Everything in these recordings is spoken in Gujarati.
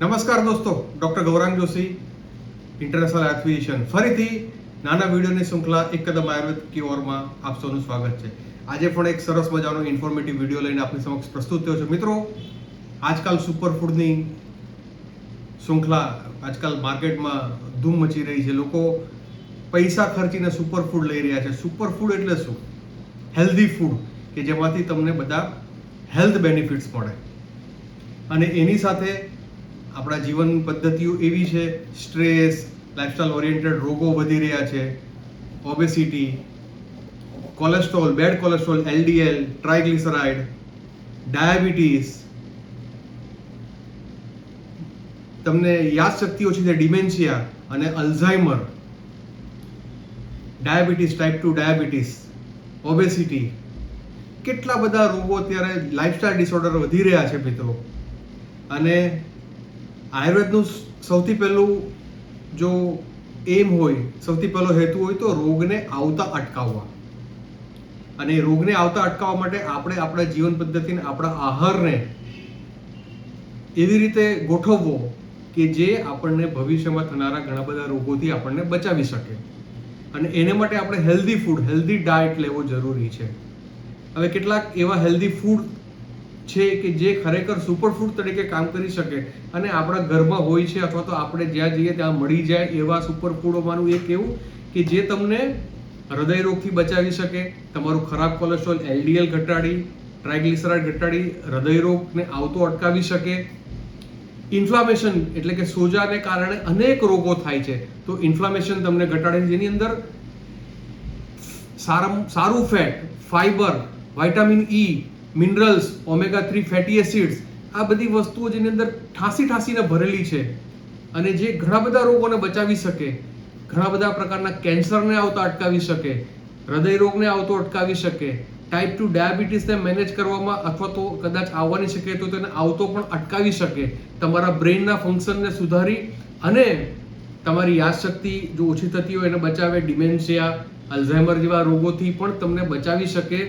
નમસ્કાર દોસ્તો, doctor Gaurang Joshi international association ફરીથી નાના વિડીયોની શૃંખલા એક કદમ આયુર્વેદ કી આપ સૌનું સ્વાગત છે. આજે પણ એક સરસ મજાનો ઇન્ફોર્મેટિવ વીડિયો લઈને આપની સમક્ષ પ્રસ્તુત થયો છે. મિત્રો, આજકાલ સુપરફૂડની શૃંખલા આજકાલ માર્કેટમાં ધૂમ મચી રહી છે. લોકો પૈસા ખર્ચીને સુપરફૂડ લઈ રહ્યા છે. સુપરફૂડ એટલે શું? હેલ્ધી ફૂડ કે જેમાંથી તમને બધા હેલ્થ બેનિફિટ્સ મળે. અને એની સાથે આપણા જીવન પદ્ધતિઓ એવી છે, સ્ટ્રેસ લાઇફસ્ટાઇલ ઓરિએન્ટેડ રોગો વધી રહ્યા છે obesity cholesterol bad cholesterol LDL triglyceride diabetes તમને યાદશક્તિ ઓછી છે ડિમેન્શિયા અને Alzheimer diabetes type two diabetes obesity કેટલા બધા રોગો અત્યારે લાઇફસ્ટાઇલ ડિસઓર્ડર વધી રહ્યા છે મિત્રો. અને આયુર્વેદનું સૌથી પહેલું જો એમ હોય, સૌથી પહેલો હેતુ હોય તો રોગને આવતા અટકાવવા. અને રોગને આવતા અટકાવવા માટે આપણે આપણા જીવન પદ્ધતિને, આપણા આહારને એવી રીતે ગોઠવવો કે જે આપણને ભવિષ્યમાં થનારા ઘણા બધા રોગોથી આપણને બચાવી શકે. અને એને માટે આપણે હેલ્ધી ફૂડ હેલ્ધી ડાયટ લેવો જરૂરી છે. હવે કેટલાક એવા હેલ્ધી ફૂડ છે કે જે ખરેખર સુપરફૂડ તરીકે કામ કરી શકે અને આપણા ઘરમાં હોય છે અથવા તો આપણે જ્યાં જઈએ ત્યાં મળી જાય એવા સુપરફૂડોમાંનું એક એવું કે જે તમને હૃદય રોગથી બચાવી શકે, તમારું ખરાબ કોલેસ્ટ્રોલ એલડીએલ ઘટાડી ટ્રાયગ્લિસરાઇડ ઘટાડી, હૃદય રોગને આવતો અટકાવી શકે. ઇન્ફ્લામેશન એટલે કે સોજાને કારણે અનેક રોગો થાય છે. તો ઇન્ફ્લામેશન તમને ઘટાડે જેની અંદર સારું fat fibre vitamin E minerals, omega three fatty acids, આ બધી વસ્તુઓ જેની અંદર ઠાંસી ઠાંસીને ભરેલી છે અને જે ઘણા બધા રોગોને બચાવી શકે, ઘણા બધા પ્રકારના કેન્સરને આવતા અટકાવી શકે, હૃદય રોગને આવતો અટકાવી શકે ટાઈપ ટુ ડાયાબિટીસને મેનેજ કરવામાં અથવા તો કદાચ આવવાની શકે તો તેને આવતો પણ અટકાવી શકે. તમારા બ્રેઇનના ફંક્શનને સુધારી અને તમારી યાદશક્તિ જો ઓછી થતી હોય એને બચાવે ડિમેન્શિયા અલ્ઝાઇમર જેવા રોગોથી પણ તમને બચાવી શકે.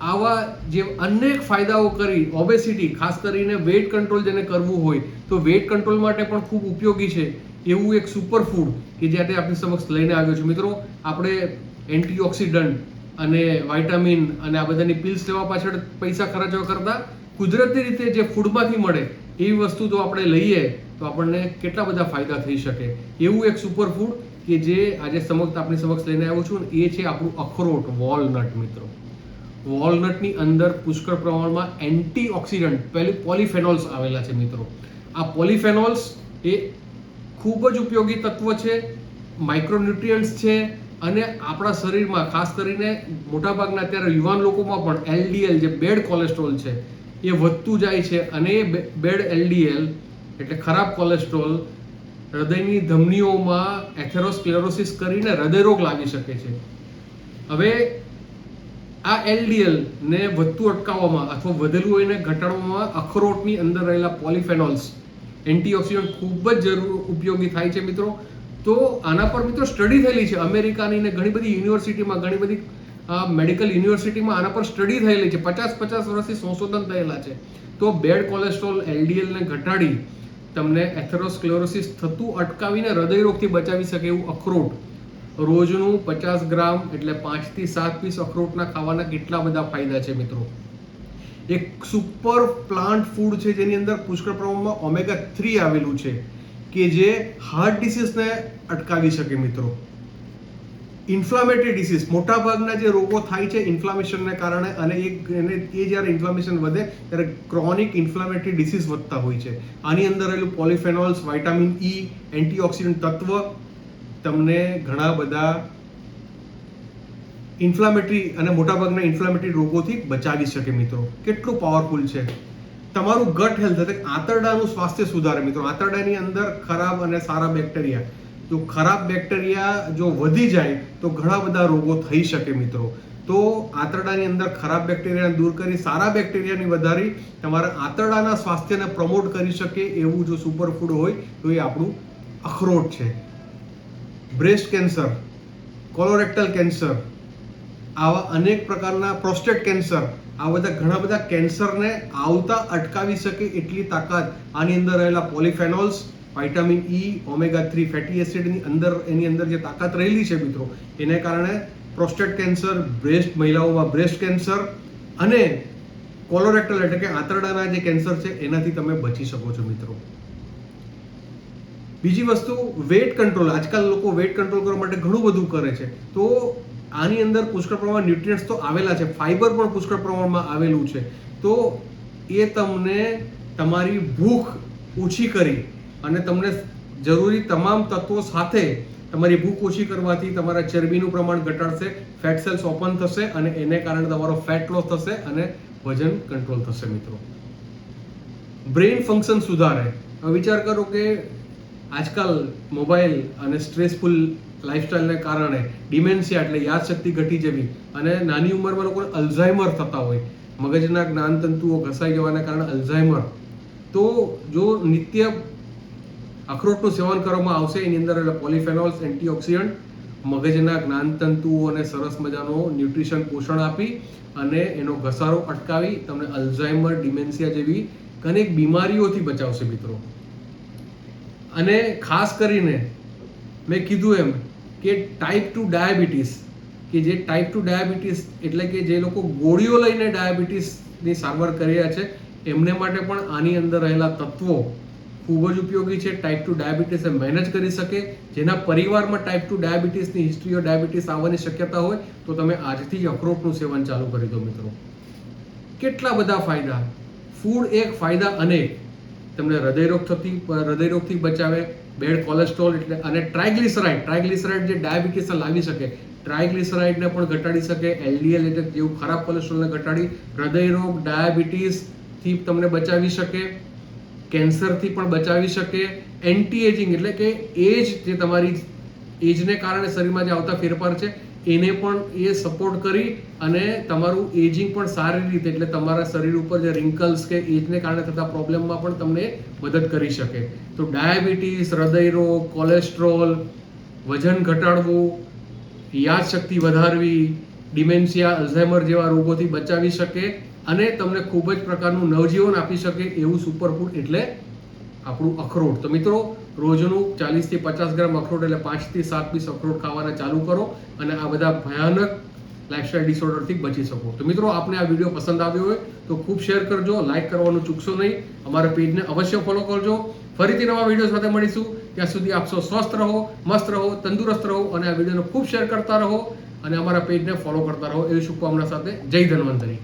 આવા જે અનેક ફાયદાઓ કરી ઓબેસિટી ખાસ કરીને વેઇટ કંટ્રોલ જેને કરવું હોય, તો વેઇટ કંટ્રોલ માટે પણ ખૂબ ઉપયોગી છે. એવું એક સુપર ફૂડ કે જે આપણી સમક્ષ લઈને આવ્યો છે. મિત્રો, આપણે એન્ટીઓક્સિડન્ટ અને વાઇટામિન અને આ બધાની પિલ્સ લેવા પાછળ પૈસા ખર્ચવા કરતાં કુદરતી રીતે જે ફૂડમાંથી મળે, એવી વસ્તુ જો આપણે લઈએ, તો આપણને કેટલા બધા ફાયદા થઈ શકે. એવું એક સુપર ફૂડ કે જે આજે સમક્ષ આપણી સમક્ષ લઈને આવ્યો છું એ છે આપણું અખરોટ વોલનટ મિત્રો. વોલનટની અંદર પુષ્કળ પ્રમાણમાં એન્ટીઓક્સિડન્ટ, પહેલી પોલિફેનોલ્સ આવેલા છે મિત્રો. આ પોલિફેનોલ્સ એ ખૂબ જ ઉપયોગી તત્વ છે, માઇક્રોન્યુટ્રિયન્ટ્સ છે અને આપણા શરીરમાં, ખાસ કરીને મોટાભાગના અત્યારે યુવાન લોકોમાં પણ એલડીએલ, જે બેડ કોલેસ્ટ્રોલ છે, એ વધતું જાય છે અને એ બેડ એલડીએલ એટલે ખરાબ કોલેસ્ટ્રોલ હૃદયની ધમનીઓમાં એથેરોસ્ક્લેરોસિસ કરીને હૃદયરોગ લાગી શકે છે. હવે આ એલડીએલ ને વધતું અટકાવવામાં અથવા વધેલું એને ઘટાડવામાં અખરોટની અંદર રહેલા પોલિફેનોલ્સ, એન્ટીઓક્સિડન્ટ ખૂબ જ જરૂર ઉપયોગી થાય છે મિત્રો. તો આના પર મિત્રો સ્ટડી થયેલી છે. અમેરિકાની ને ઘણી બધી યુનિવર્સિટીમાં, ઘણી બધી મેડિકલ યુનિવર્સિટીમાં આના પર સ્ટડી થયેલી છે. પચાસ પચાસ વર્ષથી સંશોધન થયેલા છે. તો બેડ કોલેસ્ટ્રોલ એલડીએલને ઘટાડી તમને એથેરોસ્ક્લેરોસિસ થતું અટકાવીને હૃદયરોગથી બચાવી શકે એવું અખરોટ રોજનું પચાસ ગ્રામ એટલે પાંચથી સાત પીસ અખરોટના ખાવાના કેટલા બધા ફાયદા છે મિત્રો? એક સુપર પ્લાન્ટ ફૂડ છે જેની અંદર પુષ્કળ પ્રમાણમાં ઓમેગા થ્રી આવેલું છે કે જે હાર્ટ ડિસીઝને અટકાવી શકે મિત્રો. ઇન્ફ્લામેટરી ડિસીઝ મોટાભાગના જે રોગો થાય છે ઇન્ફ્લામેશનને કારણે અને એ એને એ જ્યારે ઇન્ફ્લામેશન વધે ત્યારે ક્રોનિક ઇન્ફ્લામેટરી ડિસીઝ વધતા હોય છે. આની અંદર રહેલું પોલિફેનોલ્સ વાઇટામિન ઈ એન્ટીઓક્સિડન્ટ તત્વ તમને ઘણા બધા ઇન્ફ્લામેટરી અને મોટાભાગના ઇન્ફ્લામેટરી રોગોથી બચાવી શકે મિત્રો. કેટલું પાવરફુલ છે. તમારું ગટ હેલ્થ એટલે આંતરડાનું સ્વાસ્થ્ય સુધારે મિત્રો. આંતરડાની અંદર ખરાબ અને સારા બેક્ટેરિયા જો ખરાબ બેક્ટેરિયા જો વધી જાય, તો ઘણા બધા રોગો થઈ શકે મિત્રો. તો આંતરડાની અંદર ખરાબ બેક્ટેરિયાને દૂર કરી, સારા બેક્ટેરિયાની વધારી, તમારા આંતરડાના સ્વાસ્થ્યને પ્રમોટ કરી શકે એવું જો સુપરફૂડ હોય, તો એ આપણું અખરોટ છે. બ્રેસ્ટ કેન્સર કોલોરેક્ટલ કેન્સર આવા અનેક પ્રકારના પ્રોસ્ટેટ કેન્સર આ બધા ઘણા બધા કેન્સરને આવતા અટકાવી શકે એટલી તાકાત. આની અંદર રહેલા polyphenols vitamin E omega three fatty એસિડની અંદર, એની અંદર જે તાકાત રહેલી છે મિત્રો, એને કારણે પ્રોસ્ટેટ કેન્સર બ્રેસ્ટ મહિલાઓમાં બ્રેસ્ટ કેન્સર અને કોલોરેક્ટલ એટલે કે આંતરડાના જે કેન્સર છે, એનાથી તમે બચી શકો છો મિત્રો. બીજી વસ્તુ વેટ કંટ્રોલ આજકાલ લોકો વેટ કંટ્રોલ કરવા માટે ઘણું બધું કરે છે. તો આની અંદર પુષ્કળ પ્રમાણમાં ન્યુટ્રિયન્ટ્સ તો આવેલા છે. ફાઈબર પણ પુષ્કળ પ્રમાણમાં આવેલું છે. તો એ તમને તમારી ભૂખ ઓછી કરી અને તમને જરૂરી તમામ તત્વો સાથે તમારી ભૂખ ઓછી કરવાથી તમારા ચરબીનું પ્રમાણ ઘટાડશે ફેટ સેલ્સ ઓપન થશે અને એને કારણે તમારો ફેટ લોસ થશે અને વજન કંટ્રોલ થશે મિત્રો. બ્રેઇન ફંક્શન સુધારે. વિચાર કરો કે આજકાલ મોબાઈલ અને સ્ટ્રેસફુલ લાઇફસ્ટાઈલને કારણે ડિમેન્શિયા એટલે યાદશક્તિ ઘટી જવી અને નાની ઉંમરમાં લોકોને અલ્ઝાઇમર થતા હોય. મગજના જ્ઞાનતંતુઓ ઘસાઈ જવાના કારણે અલ્ઝાઇમર તો જો નિત્ય અખરોટનું સેવન કરવામાં આવશે, એની અંદર એટલે પોલિફેનોલ્સ, એન્ટીઓક્સિડન્ટ, મગજના જ્ઞાનતંતુઓને સરસ મજાનો ન્યુટ્રિશન પોષણ આપી અને એનો ઘસારો અટકાવી તમને અલ્ઝાઇમર ડિમેન્શિયા જેવી અનેક બીમારીઓથી બચાવશે મિત્રો. અને ખાસ કરીને મેં કીધું એમ કે ટાઈપ ટુ ડાયાબિટીસ કે જે ટાઈપ ટુ ડાયાબિટીસ એટલે કે જે લોકો ગોળીઓ લઈને ડાયાબિટીસની સારવાર કરી રહ્યા છે, એમને માટે પણ આની અંદર રહેલા તત્વો ખૂબ જ ઉપયોગી છે. ટાઈપ ટુ ડાયાબિટીસ એ મેનેજ કરી શકે. જેના પરિવારમાં ટાઈપ ટુ ડાયાબિટીસની હિસ્ટ્રી ડાયાબિટીસ આવવાની શક્યતા હોય, તો તમે આજથી જ અખરોટનું સેવન ચાલુ કરી દો મિત્રો. કેટલા બધા ફાયદા? ફૂડ એક ફાયદા અનેક તમને હૃદયરોગ થતી હૃદયરોગથી બચાવે, બેડ કોલેસ્ટ્રોલ એટલે, અને ટ્રાયગ્લિસરાઇડ ટ્રાયગ્લિસરાઇડ જે ડાયાબિટીસ લાવી શકે ટ્રાયગ્લિસરાઇડને પણ ઘટાડી શકે, એલડીએલ એટલે જેવું ખરાબ કોલેસ્ટ્રોલને ઘટાડી, હૃદયરોગ, ડાયાબિટીસથી તમને બચાવી શકે, કેન્સરથી પણ બચાવી શકે એન્ટી એજિંગ એટલે કે એજ જે તમારી એજને કારણે શરીરમાં જે આવતા ફેરફાર છે એને પણ એ સપોર્ટ કરી અને તમારું એજિંગ પણ સારી રીતે, એટલે તમારા શરીર ઉપર જે રિંકલ્સ કે એજને કારણે થતા પ્રોબ્લેમમાં પણ તમને મદદ કરી શકે. તો ડાયાબિટીસ હૃદયરોગ કોલેસ્ટ્રોલ વજન ઘટાડવું, યાદશક્તિ વધારવી ડિમેન્શિયા અલ્ઝાઇમર જેવા રોગોથી બચાવી શકે અને તમને ખૂબ જ પ્રકારનું નવજીવન આપી શકે એવું સુપરફૂડ એટલે આપણું અખરોટ. તો મિત્રો રોજનું ચાલીસથી પચાસ ગ્રામ અખરોટ એટલે પાંચથી સાત પીસ અખરોટ ખાવાના ચાલુ કરો અને આ બધા ભયાનક લાઇફસ્ટાઇલ ડિસઓર્ડરથી બચી શકો. તો મિત્રો, આપને આ વીડિયો પસંદ આવ્યો હોય તો ખૂબ શેર કરજો લાઇક કરવાનું ચૂકશો નહીં. અમારા પેજને અવશ્ય ફોલો કરજો. ફરીથી નવા વીડિયો સાથે મળીશું. ત્યાં સુધી આપ સ્વસ્થ રહો, મસ્ત રહો, તંદુરસ્ત રહો અને આ વિડીયોને ખૂબ શેર કરતા રહો અને અમારા પેજને ફોલો કરતા રહો. એવી શુભકામના સાથે જય ધન્વંતરી.